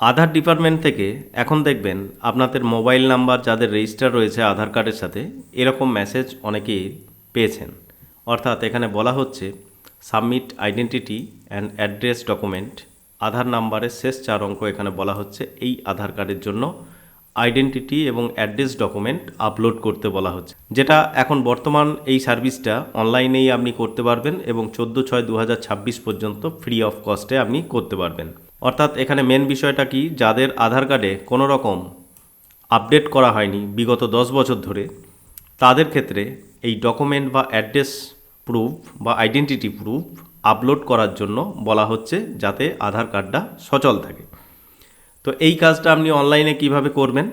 আধার department থেকে এখন দেখবেন আপনাদের মোবাইল নাম্বার যাদের রেজিস্টার রয়েছে আধার কার্ডের সাথে, এরকম মেসেজ অনেকেই পেয়েছেন। অর্থাৎ এখানে বলা হচ্ছে submit identity and address document Aadhaar নাম্বারের শেষ চার অঙ্ক এখানে বলা হচ্ছে, এই আধার কার্ডের জন্য আইডেন্টিটি এবং অ্যাড্রেস ডকুমেন্ট আপলোড করতে বলা হচ্ছে। যেটা এখন বর্তমান এই সার্ভিসটা অনলাইনেই আপনি করতে পারবেন এবং চোদ্দ ছয় দু পর্যন্ত ফ্রি অফ কস্টে আপনি করতে পারবেন। অর্থাৎ এখানে মেন বিষয়টা কি? যাদের আধার কার্ডে কোনো রকম আপডেট করা হয়নি বিগত দশ বছর ধরে, তাদের ক্ষেত্রে এই ডকুমেন্ট বা অ্যাড্রেস প্রুফ বা আইডেন্টিটি প্রুফ আপলোড করার জন্য বলা হচ্ছে যাতে আধার কার্ডটা সচল থাকে। তো এই কাজটা আপনি অনলাইনে কীভাবে করবেন?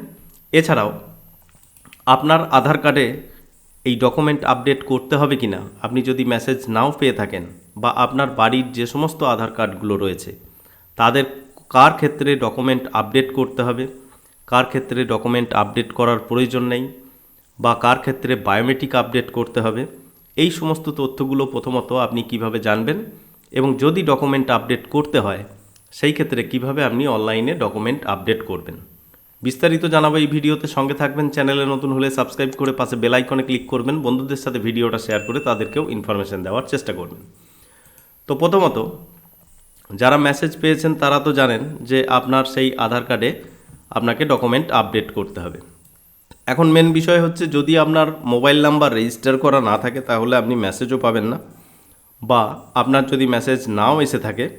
এছাড়াও, আপনার আধার কার্ডে এই ডকুমেন্ট আপডেট করতে হবে কি না আপনি যদি মেসেজ নাও পেয়ে থাকেন বা আপনার বাড়ির যে সমস্ত আধার কার্ডগুলো রয়েছে তাদের কার ক্ষেত্রে ডকুমেন্ট আপডেট করতে হবে? কার ক্ষেত্রে ডকুমেন্ট আপডেট করার প্রয়োজন নেই? বা কার ক্ষেত্রে বায়োমেট্রিক আপডেট করতে হবে? এই সমস্ত তথ্যগুলো প্রথমত আপনি কীভাবে জানবেন? এবং যদি ডকুমেন্ট আপডেট করতে হয়, সেই ক্ষেত্রে কীভাবে আপনি অনলাইনে ডকুমেন্ট আপডেট করবেন? বিস্তারিত জানাব এই ভিডিওতে। সঙ্গে থাকবেন, চ্যানেলে নতুন হলে সাবস্ক্রাইব করে পাশে বেল আইকনে ক্লিক করবেন। বন্ধুদের সাথে ভিডিওটা শেয়ার করে তাদেরকেও ইনফরমেশন দেওয়ার চেষ্টা করবেন। তো প্রথমত যারা মেসেজ পেয়েছেন তারা তো জানেন যে আপনার সেই আধার কার্ডে আপনাকে ডকুমেন্ট আপডেট করতে হবে। এখন মেন বিষয় হচ্ছে যদি আপনার মোবাইল নাম্বার রেজিস্টার করা না থাকে তাহলে আপনি মেসেজও পাবেন না। বা আপনার যদি মেসেজ নাও এসে থাকে,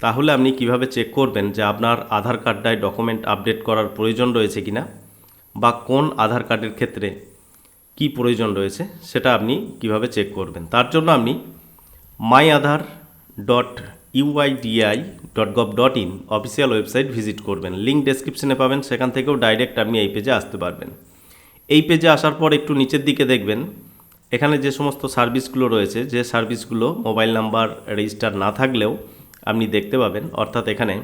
তাহলে আপনি কীভাবে চেক করবেন যে আপনার আধার কার্ডটায় ডকুমেন্ট আপডেট করার প্রয়োজন রয়েছে কিনা? বা কোন আধার কার্ডের ক্ষেত্রে কি প্রয়োজন রয়েছে? সেটা আপনি কীভাবে চেক করবেন? তার জন্য আপনি my Aadhaar dot UIDAI dot gov dot in official website visit করবেন। লিঙ্ক ডেসক্রিপশনে পাবেন, সেখান থেকেও ডাইরেক্ট আপনি এই পেজে আসতে পারবেন। এই পেজে আসার পর একটু নিচের দিকে দেখবেন, এখানে যে সমস্ত সার্ভিসগুলো রয়েছে, যে সার্ভিসগুলো মোবাইল নাম্বার রেজিস্টার না থাকলেও আপনি দেখতে পাবেন, অর্থাৎ এখানে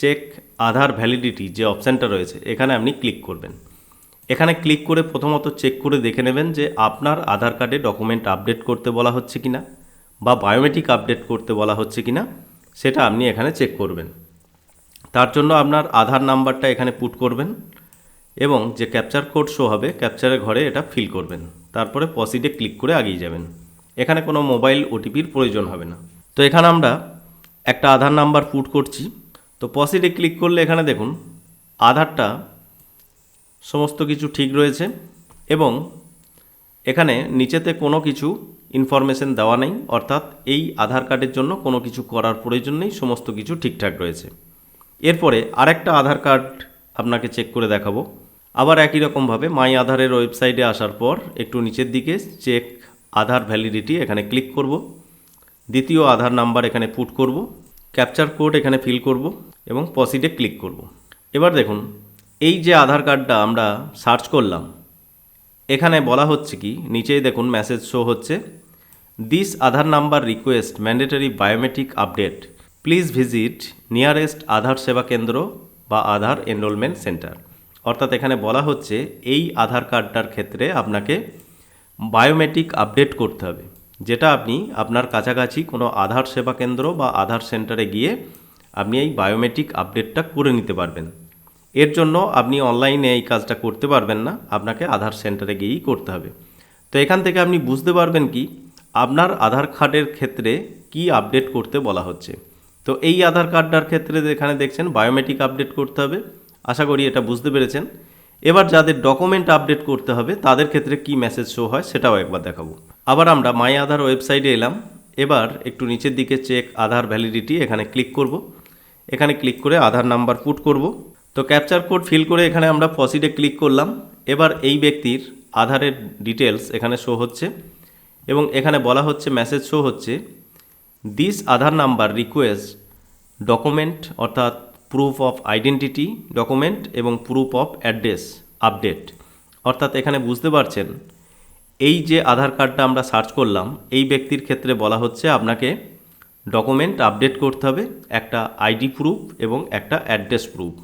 চেক আধার ভ্যালিডিটি যে অপশানটা রয়েছে, এখানে আপনি ক্লিক করবেন। এখানে ক্লিক করে প্রথমত চেক করে দেখে নেবেন যে আপনার আধার কার্ডে ডকুমেন্ট আপডেট করতে বলা হচ্ছে কিনা। বা বায়োমেট্রিক আপডেট করতে বলা হচ্ছে কিনা, সেটা আপনি এখানে চেক করবেন। তার জন্য আপনার আধার নাম্বারটা এখানে পুট করবেন এবং যে ক্যাপচার কোড শো হবে ক্যাপচারের ঘরে এটা ফিল করবেন। তারপরে পসিডে ক্লিক করে আগিয়ে যাবেন। এখানে কোনো মোবাইল ওটিপির প্রয়োজন হবে না। তো এখানে আমরা একটা আধার নাম্বার পুট করছি। তো পসিডে ক্লিক করলে এখানে দেখুন, আধারটা সমস্ত কিছু ঠিক রয়েছে এবং এখানে নিচেতে কোনো কিছু ইনফরমেশন দেওয়া নেই, অর্থাৎ এই আধার কার্ডের জন্য কোনো কিছু করার প্রয়োজন নেই, সমস্ত কিছু ঠিকঠাক রয়েছে। এরপরে আরেকটা আধার কার্ড আপনাকে চেক করে দেখাবো। আবার একই রকমভাবে মাই আধারের ওয়েবসাইটে আসার পর একটু নিচের দিকে চেক আধার ভ্যালিডিটি এখানে ক্লিক করব। দ্বিতীয় আধার নাম্বার এখানে পুট করব। ক্যাপচার কোড এখানে ফিল করব এবং পসিডে ক্লিক করব। এবার দেখুন, এই যে আধার কার্ডটা আমরা সার্চ করলাম, এখানে বলা হচ্ছে কি, নিচেই দেখুন মেসেজ শো হচ্ছে। This Aadhaar number request mandatory biometric update please visit nearest Aadhaar Seva Kendra বা আধার এনরোলমেন্ট সেন্টার অর্থাৎ এখানে বলা হচ্ছে, এই আধার কার্ডটার ক্ষেত্রে আপনাকে বায়োমেট্রিক আপডেট করতে হবে। যেটা আপনি আপনার কাছাকাছি কোনো আধার সেবা কেন্দ্র বা আধার সেন্টারে গিয়ে আপনি এই বায়োমেট্রিক আপডেটটা করে নিতে পারবেন। এর জন্য আপনি অনলাইনে এই কাজটা করতে পারবেন না, আপনাকে আধার সেন্টারে গিয়েই করতে হবে। তো এখান থেকে আপনি বুঝতে পারবেন কি আপনার আধার কার্ডের ক্ষেত্রে কি আপডেট করতে বলা হচ্ছে? তো এই আধার কার্ডটার ক্ষেত্রে এখানে দেখছেন বায়োমেট্রিক আপডেট করতে হবে। আশা করি এটা বুঝতে পেরেছেন। এবার যাদের ডকুমেন্ট আপডেট করতে হবে, তাদের ক্ষেত্রে কি মেসেজ শো হয় সেটাও একবার দেখাবো। আবার আমরা মাই আধার ওয়েবসাইটে এলাম। এবার একটু নিচের দিকে চেক আধার ভ্যালিডিটি এখানে ক্লিক করব। এখানে ক্লিক করে আধার নাম্বার পুট করব। তো ক্যাপচার কোড ফিল করে এখানে আমরা ফসিডে ক্লিক করলাম। এবার এই ব্যক্তির আধারের ডিটেলস এখানে শো হচ্ছে। এবং এখানে বলা হচ্ছে মেসেজ শো হচ্ছে this Aadhaar number request document অর্থাৎ প্রুফ অফ আইডেন্টিটি ডকুমেন্ট এবং প্রুফ অফ অ্যাড্রেস আপডেট অর্থাৎ এখানে বুঝতে পারছেন, এই যে আধার কার্ডটা আমরা সার্চ করলাম, এই ব্যক্তির ক্ষেত্রে বলা হচ্ছে আপনাকে ডকুমেন্ট আপডেট করতে হবে, একটা আইডি প্রুফ এবং একটা অ্যাড্রেস প্রুফ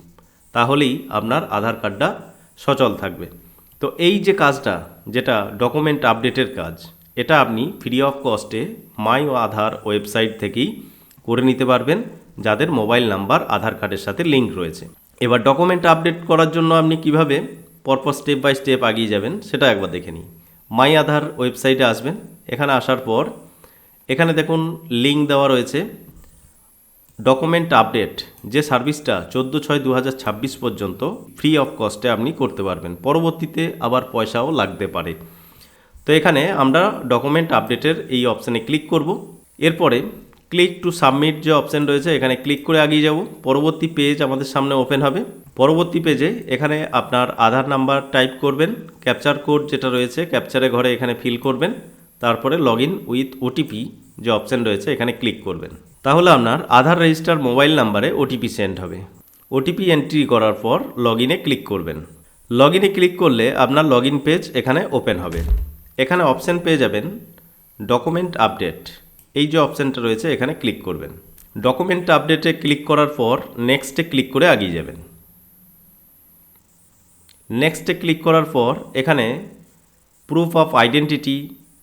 তাহলেই আপনার আধার কার্ডটা সচল থাকবে। তো এই যে কাজটা, যেটা ডকুমেন্ট আপডেটের কাজ এটা আপনি ফ্রি অফ কস্টে মাই ও আধার ওয়েবসাইট থেকেই করে নিতে পারবেন, যাদের মোবাইল নাম্বার আধার কার্ডের সাথে লিঙ্ক রয়েছে। এবার ডকুমেন্ট আপডেট করার জন্য আপনি কীভাবে পরপর স্টেপ বাই স্টেপ এগিয়ে যাবেন, সেটা একবার দেখে নিই মাই আধার ওয়েবসাইটে আসবেন, এখানে আসার পর এখানে দেখুন লিঙ্ক দেওয়া রয়েছে। ডকুমেন্ট আপডেট যে সার্ভিসটা চোদ্দ ছয় দু পর্যন্ত ফ্রি অফ কস্টে আপনি করতে পারবেন। পরবর্তীতে আবার পয়সাও লাগতে পারে। তো এখানে আমরা ডকুমেন্ট আপডেটের এই অপশানে ক্লিক করব। এরপরে ক্লিক টু সাবমিট যে অপশান রয়েছে, এখানে ক্লিক করে আগিয়ে যাব। পরবর্তী পেজ আমাদের সামনে ওপেন হবে। পরবর্তী পেজে এখানে আপনার আধার নাম্বার টাইপ করবেন ক্যাপচার কোড যেটা রয়েছে ক্যাপচারে ঘরে এখানে ফিল করবেন, তারপরে লগ ইন উইথ ওটিপি যে অপশান রয়েছে, এখানে ক্লিক করবেন। তাহলে আপনার আধার রেজিস্টার মোবাইল নাম্বারে ওটিপি সেন্ড হবে। ওটিপি এন্ট্রি করার পর লগ ইনে ক্লিক করবেন। লগ ইনে ক্লিক করলে আপনার লগ ইন পেজ এখানে ওপেন হবে। এখানে অপশান পেয়ে যাবেন ডকুমেন্ট আপডেট এই যে অপশানটা রয়েছে, এখানে ক্লিক করবেন। ডকুমেন্ট আপডেটে ক্লিক করার পর নেক্সটে ক্লিক করে এগিয়ে যাবেন। নেক্সটে ক্লিক করার পর এখানে প্রুফ অফ আইডেন্টিটি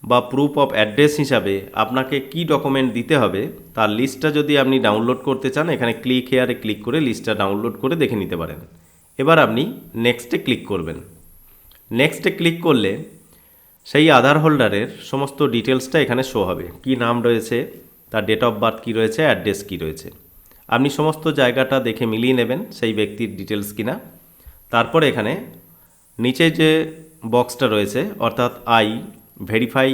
বা প্রুফ অফ অ্যাড্রেস হিসাবে আপনাকে কি ডকুমেন্ট দিতে হবে, তার লিস্টটা যদি আপনি ডাউনলোড করতে চান, এখানে ক্লিক হেয়ারে ক্লিক করে লিস্টটা ডাউনলোড করে দেখে নিতে পারেন। এবার আপনি নেক্সটে ক্লিক করবেন। নেক্সটে ক্লিক করলে সেই আধার হোল্ডারের সমস্ত ডিটেলসটা এখানে শো হবে। কি নাম রয়েছে, তার ডেট অফ বার্থ কী রয়েছে অ্যাড্রেস কী রয়েছে। আপনি সমস্ত জায়গাটা দেখে মিলিয়ে নেবেন সেই ব্যক্তির ডিটেলস কিনা। তারপরে এখানে নিচে যে বক্সটা রয়েছে, অর্থাৎ I verify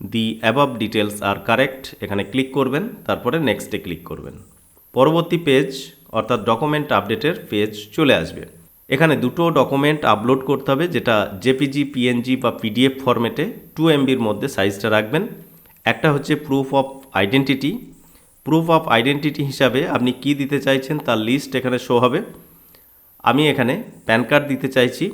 the above details are correct এখানে ক্লিক করবেন, তারপরে নেক্সটে ক্লিক করবেন। পরবর্তী পেজ অর্থাৎ ডকুমেন্ট আপডেটের পেজ চলে আসবে। এখানে দুটো ডকুমেন্ট আপলোড করতে হবে, যেটা জেপিজি পিএনজি বা পিডিএফ ফরম্যাটে টু এমবির মধ্যে সাইজটা রাখবেন। একটা হচ্ছে proof of identity proof of identity হিসাবে আপনি কি দিতে চাইছেন তার লিস্ট এখানে শো হবে। আমি এখানে প্যান কার্ড দিতে চাইছি।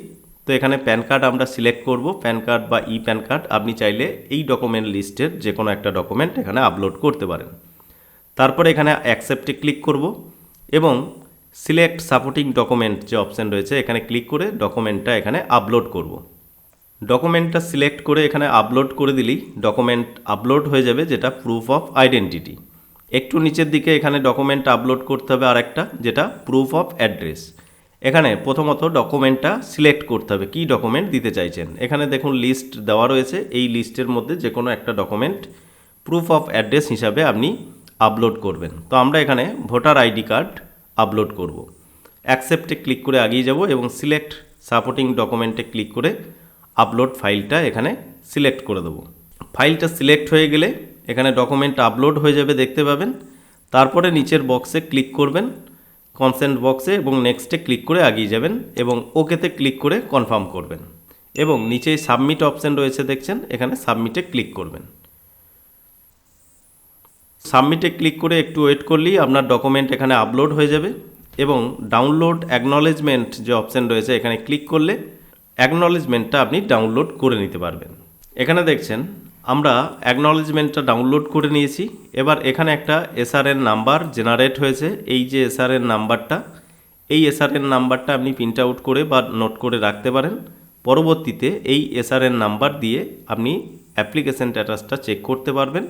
তো এখানে প্যান কার্ড আমরা সিলেক্ট করব প্যান কার্ড বা ই প্যান কার্ড আপনি চাইলে এই ডকুমেন্ট লিস্টের যে কোনো একটা ডকুমেন্ট এখানে আপলোড করতে পারেন। তারপরে এখানে অ্যাকসেপ্টে ক্লিক করব এবং সিলেক্ট সাপোর্টিং ডকুমেন্ট যে অপশান রয়েছে, এখানে ক্লিক করে ডকুমেন্টটা এখানে আপলোড করব। ডকুমেন্টটা সিলেক্ট করে এখানে আপলোড করে দিলেই ডকুমেন্ট আপলোড হয়ে যাবে, যেটা প্রুফ অফ আইডেন্টিটি একটু নিচের দিকে এখানে ডকুমেন্ট আপলোড করতে হবে আরেকটা, যেটা প্রুফ অফ অ্যাড্রেস এখানে প্রথমত ডকুমেন্টটা সিলেক্ট করতে হবে, কী ডকুমেন্ট দিতে চাইছেন? এখানে দেখুন লিস্ট দেওয়া রয়েছে, এই লিস্টের মধ্যে যে কোনো একটা ডকুমেন্ট প্রুফ অফ অ্যাড্রেস হিসাবে আপনি আপলোড করবেন। তো আমরা এখানে ভোটার আইডি কার্ড আপলোড করব। অ্যাকসেপ্টে ক্লিক করে আগিয়ে যাব এবং সিলেক্ট সাপোর্টিং ডকুমেন্টে ক্লিক করে আপলোড ফাইলটা এখানে সিলেক্ট করে দেবো। ফাইলটা সিলেক্ট হয়ে গেলে এখানে ডকুমেন্ট আপলোড হয়ে যাবে দেখতে পাবেন। তারপরে নিচের বক্সে ক্লিক করবেন কনসেন্ট বক্সে এবং নেক্সটে ক্লিক করে আগিয়ে যাবেন এবং ওকেতে ক্লিক করে কনফার্ম করবেন। এবং নিচেই সাবমিট অপশান রয়েছে দেখছেন, এখানে সাবমিটে ক্লিক করবেন। সাবমিটে ক্লিক করে একটু ওয়েট করলেই আপনার ডকুমেন্ট এখানে আপলোড হয়ে যাবে এবং ডাউনলোড অ্যাকনলেজমেন্ট যে অপশান রয়েছে এখানে ক্লিক করলে অ্যাকনলেজমেন্টটা আপনি ডাউনলোড করে নিতে পারবেন। এখানে দেখছেন, আমরা অ্যাকনলেজমেন্টটা ডাউনলোড করে নিয়েছি। এবার এখানে একটা এসআরএন নাম্বার জেনারেট হয়েছে। এই যে এসআরএন নাম্বারটা, এই এসআরএন নাম্বারটা আপনি প্রিন্ট আউট করে বা নোট করে রাখতে পারেন। পরবর্তীতে এই এসআরএন নাম্বার দিয়ে আপনি অ্যাপ্লিকেশন স্ট্যাটাসটা চেক করতে পারবেন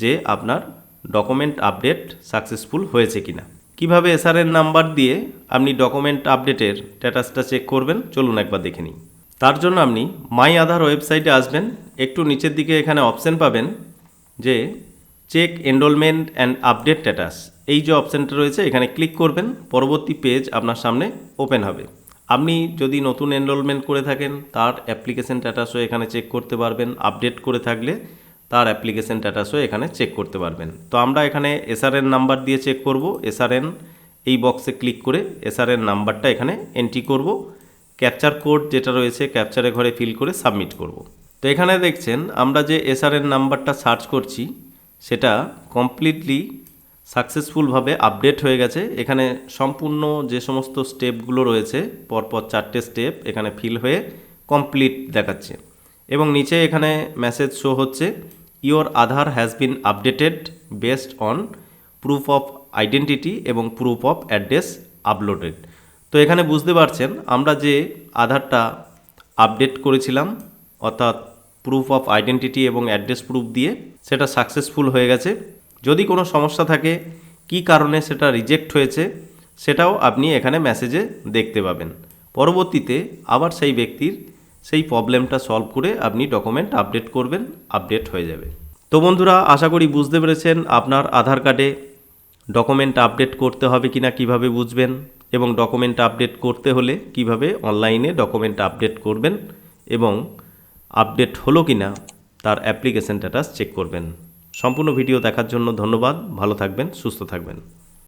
যে আপনার ডকুমেন্ট আপডেট সাকসেসফুল হয়েছে কিনা। কীভাবে এসআরএন নাম্বার দিয়ে আপনি ডকুমেন্ট আপডেটের স্ট্যাটাসটা চেক করবেন, চলুন একবার দেখে নিই। তার জন্য আপনি মাই আধার ওয়েবসাইটে আসবেন, একটু নিচের দিকে এখানে অপশান পাবেন যে check enrolment and update status এই যে অপশানটা রয়েছে, এখানে ক্লিক করবেন, পরবর্তী পেজ আপনার সামনে ওপেন হবে। আপনি যদি নতুন এনরোলমেন্ট করে থাকেন, তার অ্যাপ্লিকেশন স্ট্যাটাসও এখানে চেক করতে পারবেন আপডেট করে থাকলে। তার অ্যাপ্লিকেশন স্ট্যাটাসও এখানে চেক করতে পারবেন। তো আমরা এখানে এসআরএন নাম্বার দিয়ে চেক করব। এসআরএন এই বক্সে ক্লিক করে এসআরএন নাম্বারটা এখানে এন্ট্রি করব। ক্যাপচার কোড যেটা রয়েছে ক্যাপচারে ঘরে ফিল করে সাবমিট করব। তো এখানে দেখছেন, আমরা যে এসআরএন নাম্বারটা সার্চ করছি, সেটা কমপ্লিটলি সাকসেসফুলভাবে আপডেট হয়ে গেছে। এখানে সম্পূর্ণ যে সমস্ত স্টেপগুলো রয়েছে, পরপর চারটে স্টেপ এখানে ফিল হয়ে কমপ্লিট দেখাচ্ছে। এবং নিচে এখানে মেসেজ শো হচ্ছে your Aadhaar has been updated based on proof of identity এবং প্রুফ অফ অ্যাড্রেস আপলোডেড। তো এখানে বুঝতে পারছেন, আমরা যে আধারটা আপডেট করেছিলাম, অর্থাৎ প্রুফ অফ আইডেন্টিটি এবং অ্যাড্রেস প্রুফ দিয়ে, সেটা সাকসেসফুল হয়ে গেছে। যদি কোনো সমস্যা থাকে, কি কারণে সেটা রিজেক্ট হয়েছে, সেটাও আপনি এখানে মেসেজে দেখতে পাবেন। পরবর্তীতে আবার সেই ব্যক্তির সেই প্রবলেমটা সলভ করে আপনি ডকুমেন্ট আপডেট করবেন আপডেট হয়ে যাবে। তো বন্ধুরা, আশা করি বুঝতে পেরেছেন আপনার আধার কার্ডে ডকুমেন্ট আপডেট করতে হবে কি না কীভাবে বুঝবেন এবং ডকুমেন্ট আপডেট করতে হলে কীভাবে অনলাইনে ডকুমেন্ট আপডেট করবেন এবং আপডেট হলো কি না তার অ্যাপ্লিকেশন স্ট্যাটাস চেক করবেন। সম্পূর্ণ ভিডিও দেখার জন্য ধন্যবাদ, ভালো থাকবেন, সুস্থ থাকবেন।